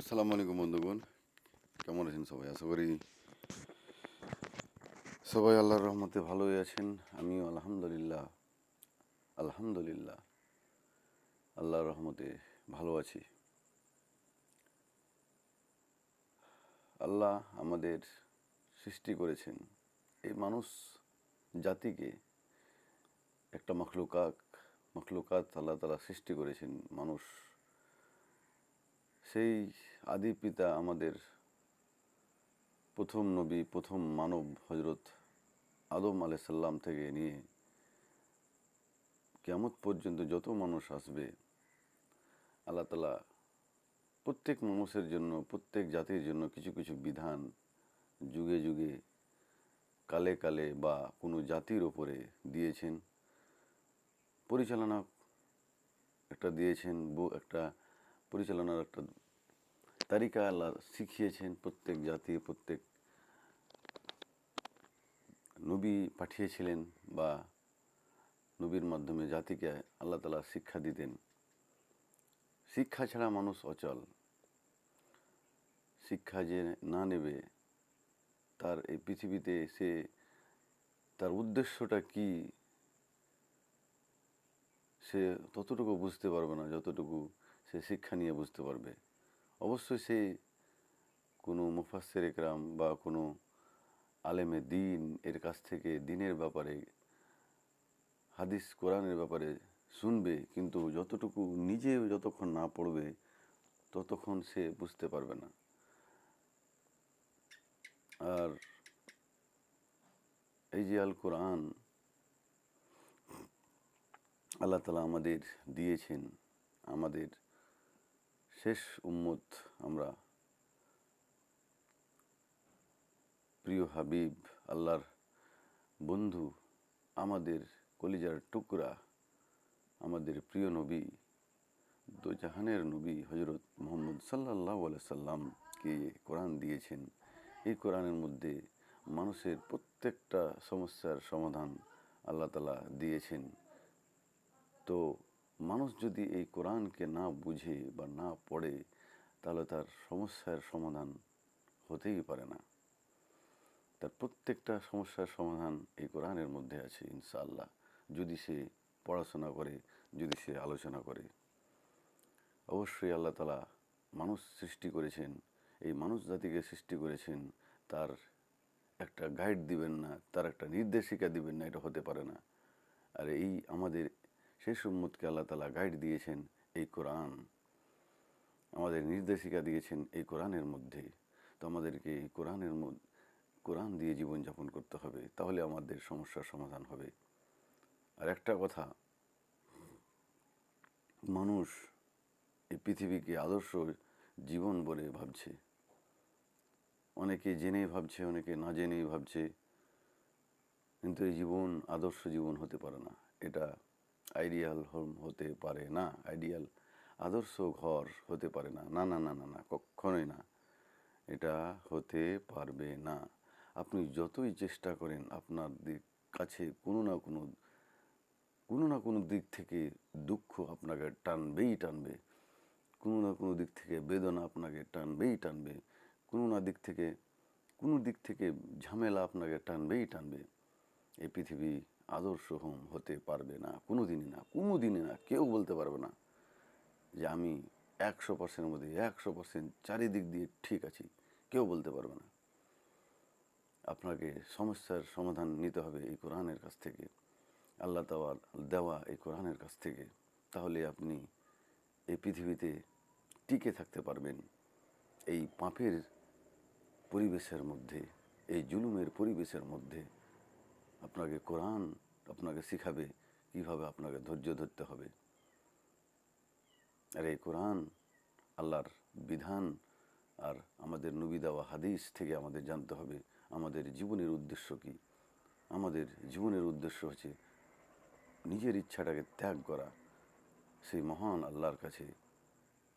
আসসালামু আলাইকুম বন্ধুগণ। কেমন আছেন সবাই? আশা করি সবাই আল্লাহর রহমতে ভালোই আছেন। আমিও আলহামদুলিল্লাহ আলহামদুলিল্লাহ, আল্লাহর রহমতে ভালো আছি। আল্লাহ আমাদের সৃষ্টি করেছেন। এই মানুষ জাতিকে একটা মখলুকাক মখলুকাত আল্লাহ তালা সৃষ্টি করেছেন। মানুষ সেই আদি পিতা আমাদের প্রথম নবী, প্রথম মানব হজরত আদম আলাইসাল্লাম থেকে নিয়ে কেমত পর্যন্ত যত মানুষ আসবে, আল্লাহ তালা প্রত্যেক মানুষের জন্য, প্রত্যেক জাতির জন্য কিছু কিছু বিধান যুগে যুগে কালে কালে বা কোনো জাতির ওপরে দিয়েছেন, পরিচালনা একটা দিয়েছেন একটা পরিচালনার একটা তালিকা আল্লাহ শিখিয়েছেন প্রত্যেক জাতি, প্রত্যেক নবী পাঠিয়েছিলেন বা নবীর মাধ্যমে জাতিকে আল্লাহ তালা শিক্ষা দিতেন। শিক্ষা ছাড়া মানুষ অচল। শিক্ষা যে না নেবে, তার এই পৃথিবীতে সে তার উদ্দেশ্যটা কি, সে ততটুকু বুঝতে পারবে না, যতটুকু সে শিক্ষা নিয়ে বুঝতে পারবে। অবশ্যই সে কোনো মুফাসের একরাম বা কোনো আলেমে দিন এর কাছ থেকে দিনের ব্যাপারে, হাদিস কোরআনের ব্যাপারে শুনবে, কিন্তু যতটুকু নিজে যতক্ষণ না পড়বে, ততক্ষণ সে বুঝতে পারবে না। আর এই যে আল কোরআন, আল্লাহ তালা আমাদের দিয়েছেন, আমাদের শেষ উম্মত আমরা প্রিয় হাবিব, আল্লাহর বন্ধু, আমাদের কলিজার টুকরা, আমাদের প্রিয় নবী, দোজাহানের নবী হজরত মোহাম্মদ সাল্লাহ সাল্লামকে কোরআন দিয়েছেন। এই কোরআনের মধ্যে মানুষের প্রত্যেকটা সমস্যার সমাধান আল্লাহ তালা দিয়েছেন। তো মানুষ যদি এই কোরআনকে না বুঝে বা না পড়ে, তাহলে তার সমস্যার সমাধান হতেই পারে না। তার প্রত্যেকটা সমস্যার সমাধান এই কোরআনের মধ্যে আছে ইনশাআল্লাহ। যদি সে পড়াশোনা করে, যদি সে আলোচনা করে। অবশ্যই আল্লাহ তালা মানুষ সৃষ্টি করেছেন, এই মানুষ জাতিকে সৃষ্টি করেছেন, তার একটা গাইড দিবেন না, তার একটা নির্দেশিকা দিবেন না, এটা হতে পারে না। আর এই আমাদের শেষ উম্মতকে আল্লাহ তালা গাইড দিয়েছেন এই কোরআন। আমাদের নির্দেশিকা দিয়েছেন এই কোরআনের মধ্যে। তো আমাদেরকে এই কোরআনের কোরআন দিয়ে জীবনযাপন করতে হবে, তাহলে আমাদের সমস্যার সমাধান হবে। আর একটা কথা, মানুষ এই পৃথিবীকে আদর্শ জীবন বলে ভাবছে। অনেকে জেনেই ভাবছে, অনেকে না জেনেই ভাবছে, কিন্তু এই জীবন আদর্শ জীবন হতে পারে না। এটা আইডিয়াল হোম হতে পারে না, আইডিয়াল আদর্শ ঘর হতে পারে না। না না না না না, কখনোই না। এটা হতে পারবে না। আপনি যতই চেষ্টা করেন আপনার দিক কাছে কোনো না কোনো কোনো না কোনো দিক থেকে দুঃখ আপনাকে টানবেই টানবে। কোনো না কোনো দিক থেকে বেদনা আপনাকে টানবেই টানবে। কোনো না দিক থেকে, কোনো দিক থেকে ঝামেলা আপনাকে টানবেই টানবে। এই পৃথিবী আদর্শ হোম হতে পারবে না কোনো দিনই না কোনো দিনই না, কেউ বলতে পারবে না যে আমি একশো পার্সেন্টের মধ্যে, একশো পার্সেন্ট চারিদিক দিয়ে ঠিক আছি, কেউ বলতে পারবে না। আপনাকে সমস্যার সমাধান নিতে হবে এই কোরআনের কাছ থেকে, আল্লাহ তাওয়ার দেওয়া এই কোরআনের কাছ থেকে, তাহলে আপনি এই পৃথিবীতে টিকে থাকতে পারবেন। এই পাপের পরিবেশের মধ্যে, এই জুলুমের পরিবেশের মধ্যে আপনাকে কোরআন আপনাকে শিখাবে, কীভাবে আপনাকে ধৈর্য ধরতে হবে। আর এই কোরআন আল্লাহর বিধান আর আমাদের নবী দেওয়া হাদিস থেকে আমাদের জানতে হবে, আমাদের জীবনের উদ্দেশ্য কি? আমাদের জীবনের উদ্দেশ্য হচ্ছে নিজের ইচ্ছাটাকে ত্যাগ করা। সেই মহান আল্লাহর কাছে,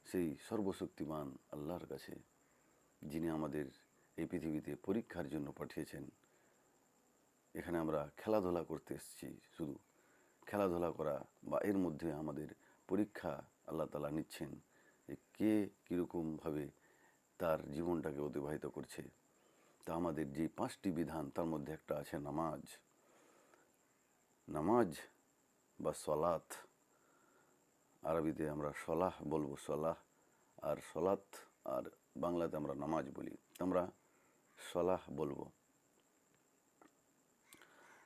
সেই সর্বশক্তিমান আল্লাহর কাছে, যিনি আমাদের এই পৃথিবীতে পরীক্ষার জন্য পাঠিয়েছেন এখানে আমরা খেলাধুলা করতে এসেছি শুধু। খেলাধুলা করা বা এর মধ্যে আমাদের পরীক্ষা আল্লাহ তালা নিচ্ছেন যে কে কীরকমভাবে তার জীবনটাকে অতিবাহিত করছে। তা আমাদের যে পাঁচটি বিধান, তার মধ্যে একটা আছে নামাজ। নামাজ বা সলাত আরবিতে আমরা সলাহ বলব, সলাহ আর সলাত আর বাংলাতে আমরা নামাজ বলি। আমরা সলাহ বলব।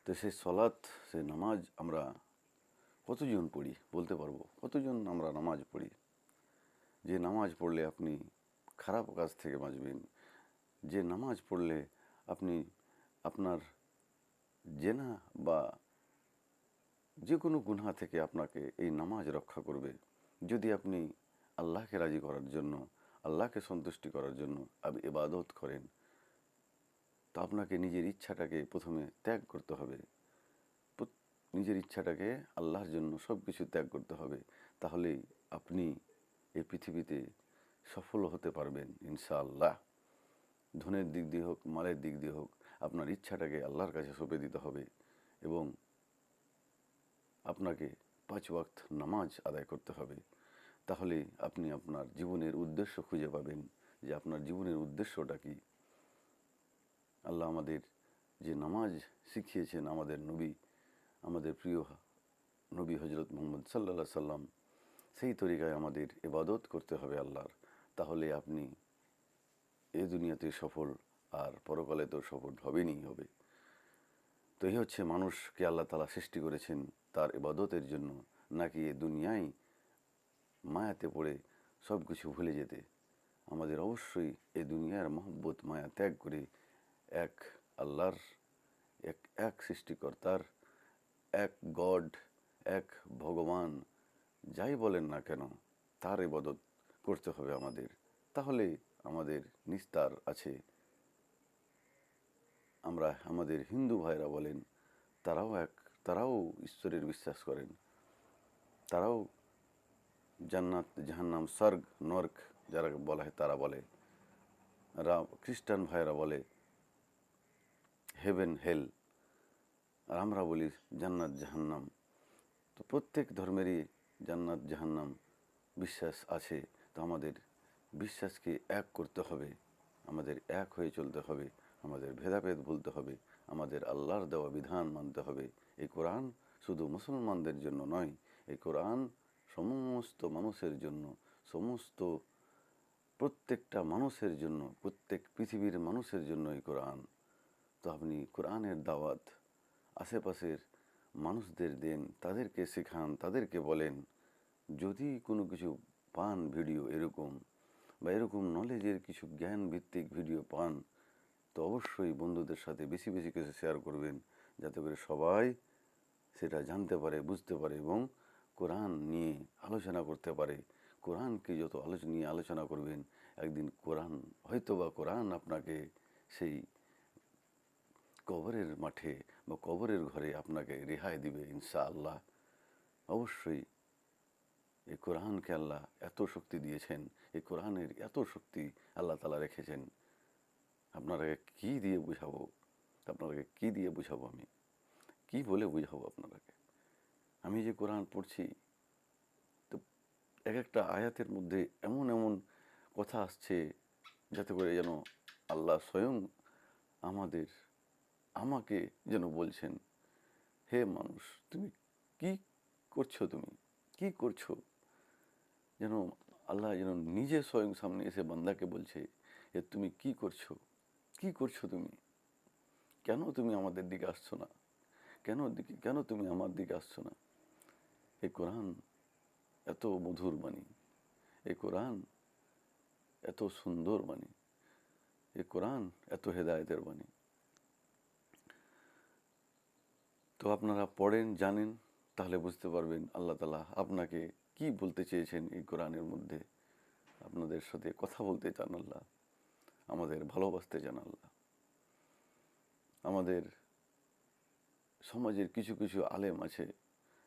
তো সেই সলাৎ সে নামাজ আমরা কতজন পড়ি বলতে পারব? কতজন আমরা নামাজ পড়ি? যে নামাজ পড়লে আপনি খারাপ কাজ থেকে বাঁচবেন, যে নামাজ পড়লে আপনি আপনার জেনা বা যে কোনো গুনহা থেকে আপনাকে এই নামাজ রক্ষা করবে। যদি আপনি আল্লাহকে রাজি করার জন্য, আল্লাহকে সন্তুষ্টি করার জন্য আপনি ইবাদত করেন তো আপনাকে নিজের ইচ্ছাটাকে প্রথমে ত্যাগ করতে হবে। নিজের ইচ্ছাটাকে আল্লাহর জন্য সব কিছু ত্যাগ করতে হবে। তাহলেই আপনি এই পৃথিবীতে সফল হতে পারবেন, ইনশাআল্লাহ। ধনের দিক দিয়ে হোক, মালের দিক দিয়ে হোক, আপনার ইচ্ছাটাকে আল্লাহর কাছে সঁপে দিতে হবে এবং আপনাকে পাঁচ ওয়াক্ত নামাজ আদায় করতে হবে। তাহলে আপনি আপনার জীবনের উদ্দেশ্য খুঁজে পাবেন যে আপনার জীবনের উদ্দেশ্যটা কী। আল্লাহ আমাদের যে নামাজ শিখিয়েছেন আমাদের নবী, আমাদের প্রিয় নবী হজরত মোহাম্মদ সাল্লা সাল্লাম, সেই তরিকায় আমাদের এবাদত করতে হবে আল্লাহর। তাহলে আপনি এ দুনিয়াতে সফল আর পরকালে তো সফল হবেনই হবে। তো এই হচ্ছে মানুষকে আল্লাহ তালা সৃষ্টি করেছেন তার এবাদতের জন্য, নাকি এ দুনিয়ায় মায়াতে পড়ে সব কিছু ভুলে যেতে। আমাদের অবশ্যই এ দুনিয়ার মহব্বত, মায়া ত্যাগ করে এক আল্লাহর, এক এক সৃষ্টিকর্তার, এক গড, এক ভগবান, যাই বলেন না কেন, তার ইবাদত করতে হবে আমাদের। তাহলে আমাদের নিস্তার আছে। আমরা আমাদের হিন্দু ভাইরা বলেন, তারাও এক, তারাও ঈশ্বরের বিশ্বাস করেন। তারাও জান্নাত, জাহান্নাম, স্বর্গ, নর্ক, যারা বলা হয় তারা বলে। রা, খ্রিস্টান ভাইরা বলে হেভেন হেল আর আমরা বলি জান্নাত, জাহান্নাম। তো প্রত্যেক ধর্মেরই জান্নাত, জাহান্নাম বিশ্বাস আছে। তো আমাদের বিশ্বাসকে এক করতে হবে, আমাদের এক হয়ে চলতে হবে, আমাদের ভেদাভেদ ভুলতে হবে, আমাদের আল্লাহর দেওয়া বিধান মানতে হবে। এই কোরআন শুধু মুসলমানদের জন্য নয়, এই কোরআন সমস্ত মানুষের জন্য, সমস্ত প্রত্যেকটা মানুষের জন্য, প্রত্যেক পৃথিবীর মানুষের জন্য এই কোরআন। তো আপনি কোরআনের দাওয়াত, আশেপাশের মানুষদের দেন, তাদেরকে শেখান, তাদেরকে বলেন। যদি কোনো কিছু পান ভিডিও এরকম বা এরকম নলেজের কিছু জ্ঞান ভিত্তিক ভিডিও পান, তো অবশ্যই বন্ধুদের সাথে বেশি বেশি কিছু শেয়ার করবেন, যাতে করে সবাই সেটা জানতে পারে, বুঝতে পারে এবং কোরআন নিয়ে আলোচনা করতে পারে। কোরআনকে যত আলোচনা নিয়ে আলোচনা করবেন, একদিন কোরআন হয়তো বা কোরআন আপনাকে সেই কবরের মাঠে বা কবরের ঘরে আপনাকে রেহাই দিবে ইনশা আল্লাহ অবশ্যই এই কোরআনকে আল্লাহ এত শক্তি দিয়েছেন এই কোরআনের এত শক্তি আল্লাহ তালা রেখেছেন। আপনারাকে কি দিয়ে বুঝাবো? আপনারাকে কি দিয়ে বুঝাবো আমি? কি বলে বুঝাবো আপনারাকে আমি যে কোরআন পড়ছি, তো এক একটা আয়াতের মধ্যে এমন এমন কথা আসছে যাতে করে যেন আল্লাহ স্বয়ং আমাদের আমাকে যেন বলছেন, হে মানুষ, তুমি কি করছ তুমি? কি করছ? যেন আল্লাহ যেন নিজে স্বয়ং সামনে এসে বান্দাকে বলছে যে, তুমি কি করছ? কি করছ তুমি? কেন তুমি আমাদের দিকে আসছো না? কেন দিকে, কেন তুমি আমার দিকে আসছো না? এই কোরআন এত মধুর বাণী। এই কোরআন এত সুন্দর বাণী। এই কোরআন এত হেদায়েতের বাণী তো আপনারা পড়েন, জানেন, তাহলে বুঝতে পারবেন আল্লাহ তালা আপনাকে কি বলতে চেয়েছেন এই কোরআনের মধ্যে। আপনাদের সাথে কথা বলতে চান আল্লাহ, আমাদের ভালোবাসতে চান আল্লাহ। আমাদের সমাজের কিছু কিছু আলেম আছে,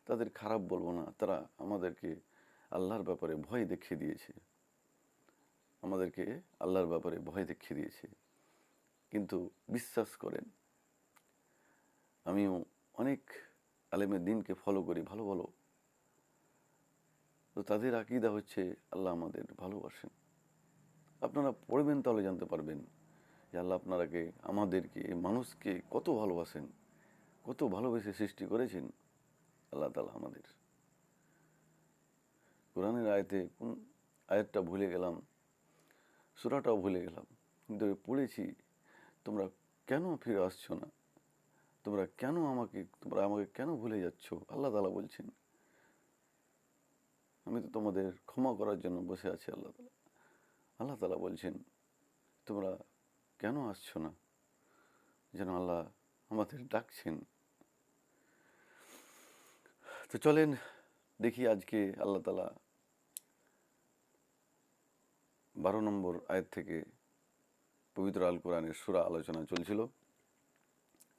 তাদের খারাপ বলব না, তারা আমাদেরকে আল্লাহর ব্যাপারে ভয় দেখিয়ে দিয়েছে। আমাদেরকে আল্লাহর ব্যাপারে ভয় দেখিয়ে দিয়েছে। কিন্তু বিশ্বাস করেন, আমিও অনেক আলেমের দিনকে ফলো করি, ভালো ভালো। তো তাদের আকিদা হচ্ছে, আল্লাহ আমাদের ভালোবাসেন। আপনারা পড়বেন তাহলে জানতে পারবেন যে আল্লাহ আপনারাকে, আমাদেরকে মানুষকে কত ভালোবাসেন, কত ভালোবেসে সৃষ্টি করেছেন, আল্লাহ তালা আমাদের। কোরআনের আয়তে কোন আয়াতটা ভুলে গেলাম, সুরাটাও ভুলে গেলাম, কিন্তু পড়েছি, তোমরা কেন ফিরে আসছো না? তোমরা কেন আমাকে, তোমরা আমাকে কেন ভুলে যাচ্ছ? আল্লাহ তালা বলছেন, আমি তো তোমাদের ক্ষমা করার জন্য বসে আছি আল্লাহ তালা আল্লাহ তালা বলছেন, তোমরা কেন আসছো না? যেন আল্লাহ আমাদের ডাকছেন। তো চলেন দেখি আজকে আল্লাহ তালা বারো নম্বর আয়াত থেকে পবিত্র আল কোরআনের সুরা আলোচনা চলছিল।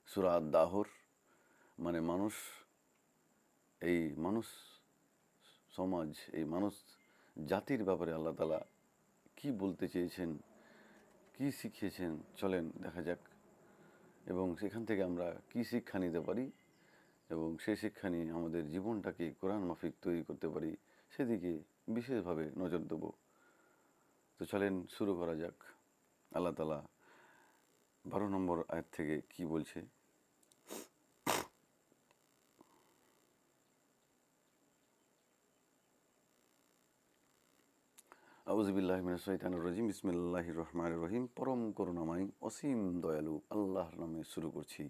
সুরা দাহর মানে মানুষ, এই মানুষ সমাজ, এই মানুষ জাতির ব্যাপারে আল্লাহ তালা কি বলতে চেয়েছেন, কি শিখিয়েছেন, চলেন দেখা যাক। এবং সেখান থেকে আমরা কি শিক্ষা নিতে পারি এবং সেই শিক্ষা নিয়ে আমাদের জীবনটাকে কোরআন মাফিক তৈরি করতে পারি, সেদিকে বিশেষভাবে নজর দেব। তো চলেন শুরু করা যাক। আল্লাহ তালা বারো নম্বর আয়াত থেকে কি বলছে? আউজবিল্লাহ রজিম। বিসমিল্লাহ রহমান রহিম। পরম করুণাময়, অসীম দয়ালু, আল্লাহর নামে শুরু করছি।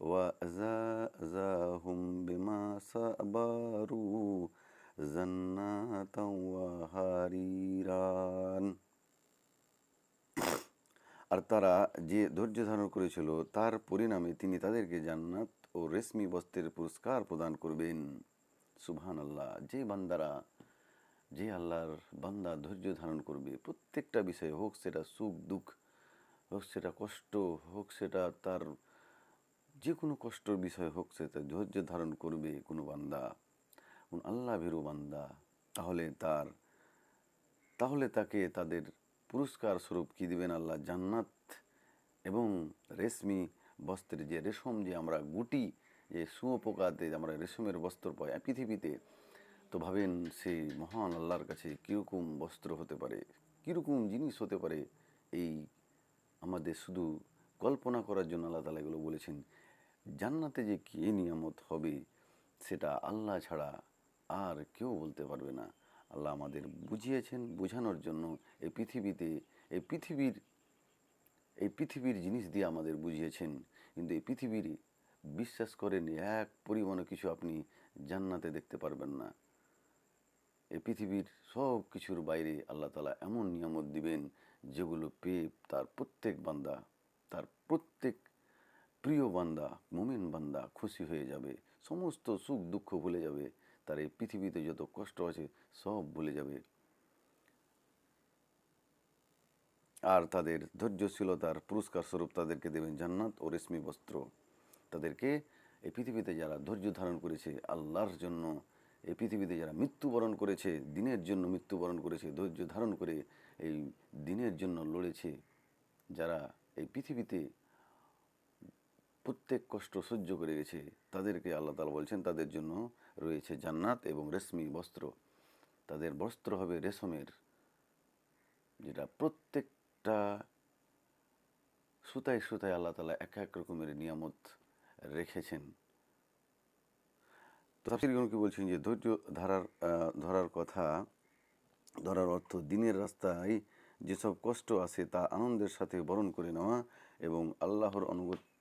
ওয়া আজা আজাহুম বিমা সাবারু জান্নাতাও ওয়া হারিরান। আর তারা যে ধৈর্য ধারণ করেছিল, তার পরিণামে তিনি তাদেরকে জান্নাত ও রেশমি বস্ত্রের পুরস্কার প্রদান করবেন। সুবহান আল্লাহ যে বান্দারা, যে আল্লাহর বান্দা ধৈর্য ধারণ করবে, প্রত্যেকটা বিষয়ে হোক সেটা সুখ, দুঃখ, হোক সেটা কষ্ট, হোক সেটা তার যে কোনো কষ্টর বিষয় হোক সেটা ধৈর্য ধারণ করবে কোনো বান্দা। কোন আল্লাহ ভীরু বান্দা। তাহলে তার, তাহলে তাকে তাদের পুরস্কার স্বরূপ কী দিবেন আল্লাহ? জান্নাত এবং রেশমি বস্ত্রের যে রেশম যে আমরা গুটি, যে শুঁয়োপোকাতে আমরা রেশমের বস্ত্র পাই পৃথিবীতে, তো ভাবেন সেই মহান আল্লাহর কাছে কীরকম বস্ত্র হতে পারে, কীরকম জিনিস হতে পারে, এই আমাদের শুধু কল্পনা করার জন্য আল্লাহ তালা এগুলো বলেছেন। জান্নাতে যে কী নিয়ামত হবে, সেটা আল্লাহ ছাড়া আর কেউ বলতে পারবে না। আল্লাহ আমাদের বুঝিয়েছেন, বোঝানোর জন্য এই পৃথিবীতে, এই পৃথিবীর এই পৃথিবীর জিনিস দিয়ে আমাদের বুঝিয়েছেন। কিন্তু এই পৃথিবীর বিশ্বাস করেন এক পরিমাণে কিছু আপনি জান্নাতে দেখতে পারবেন না। এই পৃথিবীর সব কিছুর বাইরে আল্লাহ তালা এমন নিয়ামত দিবেন যেগুলো পেয়ে তার প্রত্যেক বান্দা, তার প্রত্যেক প্রিয় বান্দা, মুমিন বান্দা খুশি হয়ে যাবে, সমস্ত সুখ দুঃখ ভুলে যাবে। তার এই পৃথিবীতে যত কষ্ট আছে, সব ভুলে যাবে। আর তাদের ধৈর্যশীলতার পুরস্কার স্বরূপ তাদেরকে দেবেন জান্নাত ও রেশমি বস্ত্র। তাদেরকে এই পৃথিবীতে যারা ধৈর্য ধারণ করেছে, আল্লাহর জন্য এই পৃথিবীতে যারা মৃত্যুবরণ করেছে, দিনের জন্য মৃত্যুবরণ করেছে, ধৈর্য ধারণ করে এই দিনের জন্য লড়েছে, যারা এই পৃথিবীতে প্রত্যেক কষ্ট সহ্য করে গেছে। তাদেরকে আল্লাহ তালা বলছেন, তাদের জন্য রয়েছে জান্নাত এবং রেশমি বস্ত্র। তাদের বস্ত্র হবে রেশমের, যেটা প্রত্যেকটা সুতায় সুতায় আল্লাহ তালা এক এক রকমের নিয়ামত রেখেছেন। তাফসিরগণ কি বলছেন যে, ধৈর্য ধারার ধরার কথা, ধরার অর্থ দিনের রাস্তায় যেসব কষ্ট আসে তা আনন্দের সাথে বরণ করে নেওয়া এবং আল্লাহর অনুগত্য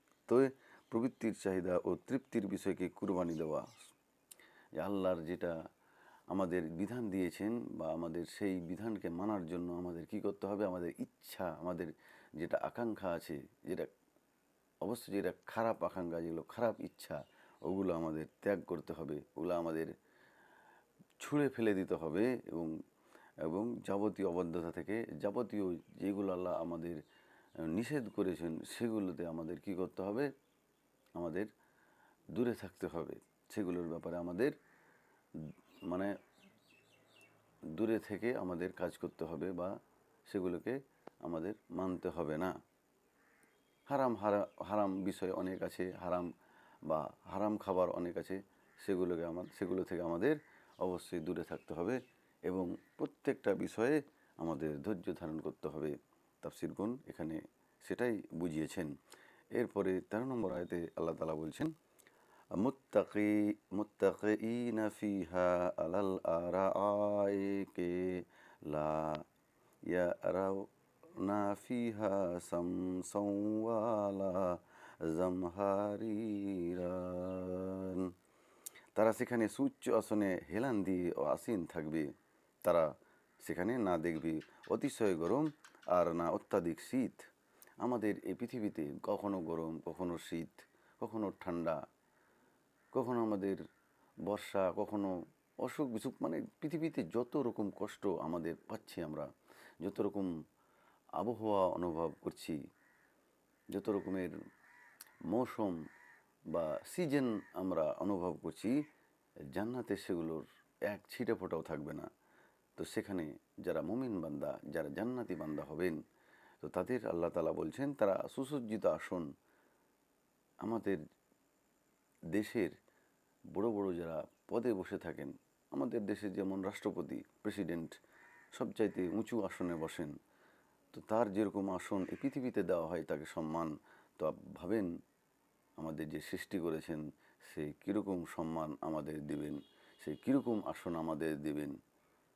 প্রবৃত্তির চাহিদা ও তৃপ্তির বিষয়কে কুরবানি দেওয়া। আল্লাহর যেটা আমাদের বিধান দিয়েছেন বা আমাদের সেই বিধানকে মানার জন্য আমাদের কি করতে হবে? আমাদের ইচ্ছা, আমাদের যেটা আকাঙ্ক্ষা আছে, যেটা অবশ্যই যেটা খারাপ আকাঙ্ক্ষা, যেগুলো খারাপ ইচ্ছা, ওগুলো আমাদের ত্যাগ করতে হবে। ওগুলো আমাদের ছুঁড়ে ফেলে দিতে হবে এবং এবং যাবতীয় অবদ্ধতা থেকে, যাবতীয় যেগুলো আল্লাহ আমাদের নিষেধ করেছেন, সেগুলোতে আমাদের কি করতে হবে? আমাদের দূরে থাকতে হবে। সেগুলোর ব্যাপারে আমাদের মানে দূরে থেকে আমাদের কাজ করতে হবে বা সেগুলোকে আমাদের মানতে হবে না। হারাম হারা, হারাম বিষয় অনেক আছে, হারাম বা হারাম খাবার অনেক আছে, সেগুলোকে আমার সেগুলো থেকে আমাদের অবশ্যই দূরে থাকতে হবে এবং প্রত্যেকটা বিষয়ে আমাদের ধৈর্য ধারণ করতে হবে। তাফসির গুণ এখানে সেটাই বুঝিয়েছেন। এরপরে তেরো নম্বর আয়তে আল্লাহ তালা বলছেন, মুত্তাকি মুত্তাকিনা ফিহা আলাল আরাইকে লা ইয়ারাউনা ফিহা সামসাও ওয়ালা জামহারিরান। তারা সেখানে সুচ্চ আসনে হেলান দিয়ে ও আসীন থাকবে। তারা সেখানে না দেখবে। অতিশয় গরম আর না অত্যাধিক শীত। আমাদের এই পৃথিবীতে কখনো গরম, কখনো শীত, কখনো ঠান্ডা, কখনো আমাদের বর্ষা, কখনো অসুখ বিসুখ মানে পৃথিবীতে যত রকম কষ্ট আমাদের পাচ্ছি আমরা, যত রকম আবহাওয়া অনুভব করছি, যত রকমের মৌসুম বা সিজন আমরা অনুভব করছি, জান্নাতে সেগুলোর এক ছিটে ফোটাও থাকবে না। তো সেখানে যারা মুমিন বান্দা, যারা জান্নাতি বান্দা হবেন, তো তাদের আল্লাহ তালা বলছেন, তারা সুসজ্জিত আসন। আমাদের দেশের বড় বড় যারা পদে বসে থাকেন, আমাদের দেশে যেমন রাষ্ট্রপতি, প্রেসিডেন্ট সবচাইতে উঁচু আসনে বসেন, তো তার যেরকম আসন এই পৃথিবীতে দেওয়া হয় তাকে সম্মান, তো ভাবেন আমাদের যে সৃষ্টি করেছেন সেই কীরকম সম্মান আমাদের দিবেন সেই কীরকম আসন আমাদের দিবেন?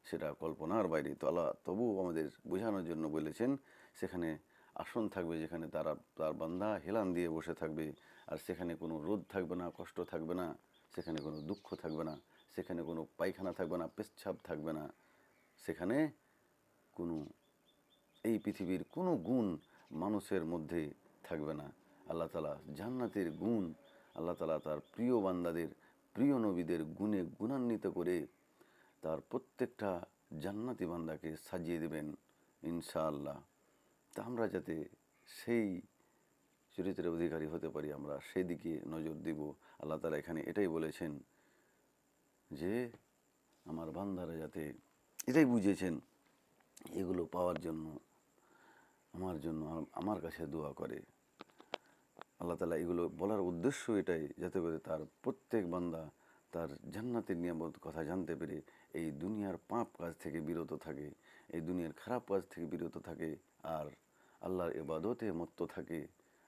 সেটা কল্পনার বাইরে। তো আল্লাহ তবুও আমাদের বোঝানোর জন্য বলেছেন, সেখানে আসন থাকবে যেখানে তারা, তার বান্দা হেলান দিয়ে বসে থাকবে, আর সেখানে কোনো রোদ থাকবে না, কষ্ট থাকবে না, সেখানে কোনো দুঃখ থাকবে না, সেখানে কোনো পায়খানা থাকবে না, পেচ্ছাপ থাকবে না। সেখানে কোনো, এই পৃথিবীর কোনো গুণ মানুষের মধ্যে থাকবে না। আল্লাহ তালা জান্নাতের গুণ, আল্লাহ তালা তার প্রিয় বান্দাদের, প্রিয় নবীদের গুণে গুণান্বিত করে তার প্রত্যেকটা জান্নাতি বান্দাকে সাজিয়ে দেবেন ইনশাআল্লাহ। তা আমরা যাতে সেই চরিত্রের অধিকারী হতে পারি, আমরা সেদিকে নজর দিব। আল্লাহ তালা এখানে এটাই বলেছেন যে, আমার বান্দারা যাতে এটাই বুঝেছেন, এগুলো পাওয়ার জন্য, আমার জন্য, আমার কাছে দোয়া করে। আল্লাহ তালা এগুলো বলার উদ্দেশ্য এটাই, যাতে করে তার প্রত্যেক বান্দা তার জান্নাতের নিয়ামত কথা জানতে পেরে এই দুনিয়ার পাপ কাজ থেকে বিরত থাকে, এই দুনিয়ার খারাপ কাজ থেকে বিরত থাকে আর আল্লাহর এবাদতে মত্ত থাকে।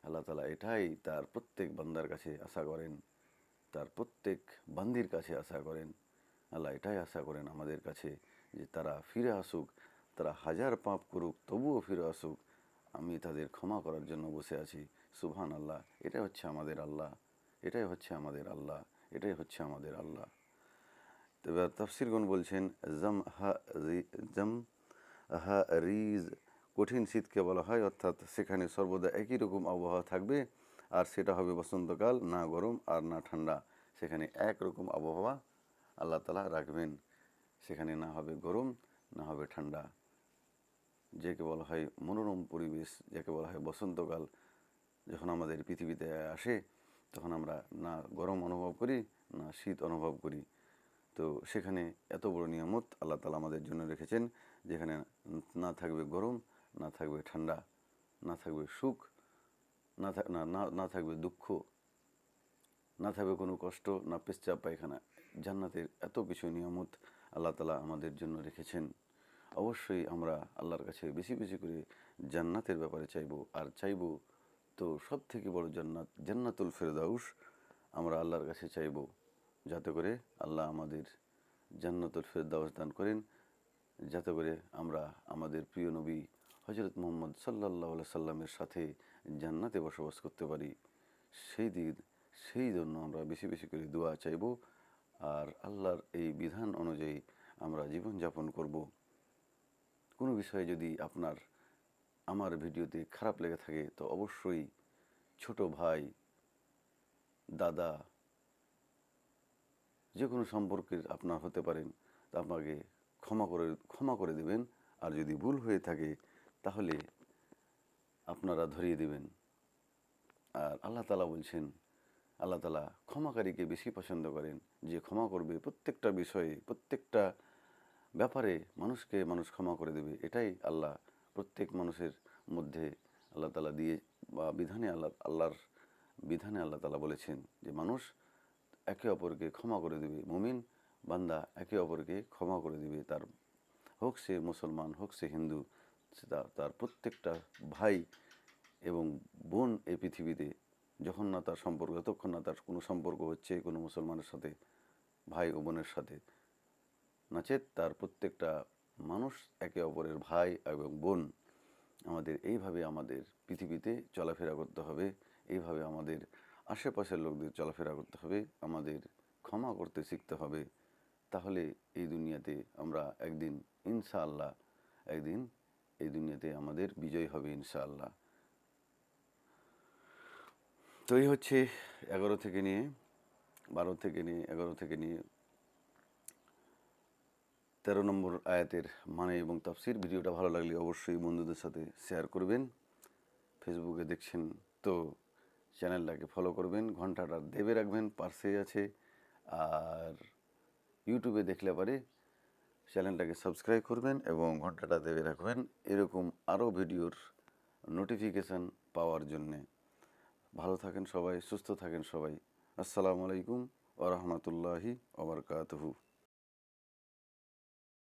আল্লাহ তালা এটাই তার প্রত্যেক বান্দার কাছে আশা করেন, তার প্রত্যেক বান্দির কাছে আশা করেন। আল্লাহ এটাই আশা করেন আমাদের কাছে যে তারা ফিরে আসুক, তারা হাজার পাপ করুক, তবুও ফিরে আসুক। আমি তাদের ক্ষমা করার জন্য বসে আছি। সুবহান আল্লাহ এটাই হচ্ছে আমাদের আল্লাহ, এটাই হচ্ছে আমাদের আল্লাহ। এটাই হচ্ছে আমাদের আল্লাহ। তবে তফসিরগণ বলছেন, জম হা জম হা রিজ। কঠিন শীতকে বলা হয়, অর্থাৎ সেখানে সর্বদা একই রকম আবহাওয়া থাকবে, আর সেটা হবে বসন্তকাল, না গরম আর না ঠান্ডা। সেখানে একরকম আবহাওয়া আল্লাহ তালা রাখবেন। সেখানে না হবে গরম, না হবে ঠান্ডা। যাকে বলা হয় মনোরম পরিবেশ, যাকে বলা হয় বসন্তকাল, যখন আমাদের পৃথিবীতে আসে তখন আমরা না গরম অনুভব করি, না শীত অনুভব করি। তো সেখানে এত বড় নিয়ামত আল্লাহ তালা আমাদের জন্য রেখেছেন, যেখানে না থাকবে গরম, না থাকবে ঠান্ডা, না থাকবে সুখ, না না, না- থাকবে দুঃখ, না থাকবে কোনো কষ্ট, না পেচ্ছাপ পায়খানা। জান্নাতের এত কিছু নিয়ামত আল্লাহ তালা আমাদের জন্য রেখেছেন। অবশ্যই আমরা আল্লাহর কাছে বেশি বেশি করে জান্নাতের ব্যাপারে চাইব, আর চাইব তো সব থেকে বড় জান্নাত, জান্নাতুল ফেরদাউস আমরা আল্লাহর কাছে চাইব। যাতে করে আল্লাহ আমাদের জান্নাতুল ফেরদাউস দান করেন। যাতে করে আমরা আমাদের প্রিয় নবী হজরত মোহাম্মদ সাল্লাহ সাল্লামের সাথে জান্নাতে বসবাস করতে পারি। সেই দিন, সেই জন্য আমরা বেশি বেশি করে দোয়া চাইব আর আল্লাহর এই বিধান অনুযায়ী আমরা জীবনযাপন করব। কোনো বিষয়ে যদি আপনার আমার ভিডিওতে খারাপ লেগে থাকে, তো অবশ্যই ছোট ভাই, দাদা যে কোনো সম্পর্কের আপনার হতে পারেন, তা আপনাকে ক্ষমা করে ক্ষমা করে দেবেন। আর যদি ভুল হয়ে থাকে, তাহলে আপনারা ধরিয়ে দেবেন। আর আল্লাহ তালা বলছেন, আল্লাহ তালা ক্ষমাকারীকে বেশি পছন্দ করেন, যে ক্ষমা করবে প্রত্যেকটা বিষয়ে, প্রত্যেকটা ব্যাপারে মানুষকে মানুষ ক্ষমা করে দেবে। এটাই আল্লাহ প্রত্যেক মানুষের মধ্যে আল্লাহ তালা দিয়ে বা বিধানে আল্লাহ, আল্লাহর বিধানে আল্লাহ তালা বলেছেন যে মানুষ একে অপরকে ক্ষমা করে দেবে, মুমিন বান্দা একে অপরকে ক্ষমা করে দিবে, তার হোক সে মুসলমান, হোক সে হিন্দু তার প্রত্যেকটা ভাই এবং বোন এই পৃথিবীতে, যখন না তার সম্পর্ক, যতক্ষণ না তার কোনো সম্পর্ক হচ্ছে কোনো মুসলমানের সাথে, ভাই ও বোনের সাথে নাচেত তার প্রত্যেকটা মানুষ একে অপরের ভাই এবং বোন। আমাদের এইভাবে আমাদের পৃথিবীতে চলাফেরা করতে হবে, এইভাবে আমাদের আশেপাশের লোকদের চলাফেরা করতে হবে, আমাদের ক্ষমা করতে শিখতে হবে। তাহলে এই দুনিয়াতে আমরা একদিন ইনশাআল্লাহ, একদিন এই দুনিয়াতে আমাদের বিজয় হবে ইনশাআল্লাহ। তো এই হচ্ছে এগারো থেকে নিয়ে, বারো থেকে নিয়ে, এগারো থেকে নিয়ে তেরো নম্বর আয়াতের মানে এবং তাফসির। ভিডিওটা ভালো লাগলে অবশ্যই বন্ধুদের সাথে শেয়ার করবেন। ফেসবুকে দেখছেন তো চ্যানেলটাকে ফলো করবেন। ঘন্টাটা দেবে রাখবেন পার্সে আছে। আর ইউটিউবে দেখলে পারে চ্যানেলটাকে সাবস্ক্রাইব করবেন এবং ঘন্টাটা দেবে রাখবেন। এরকম আরও ভিডিওর নোটিফিকেশান পাওয়ার জন্যে। ভালো থাকেন সবাই, সুস্থ থাকেন সবাই। আসসালামু আলাইকুম ওরহমতুল্লাহি ওবরকাতহু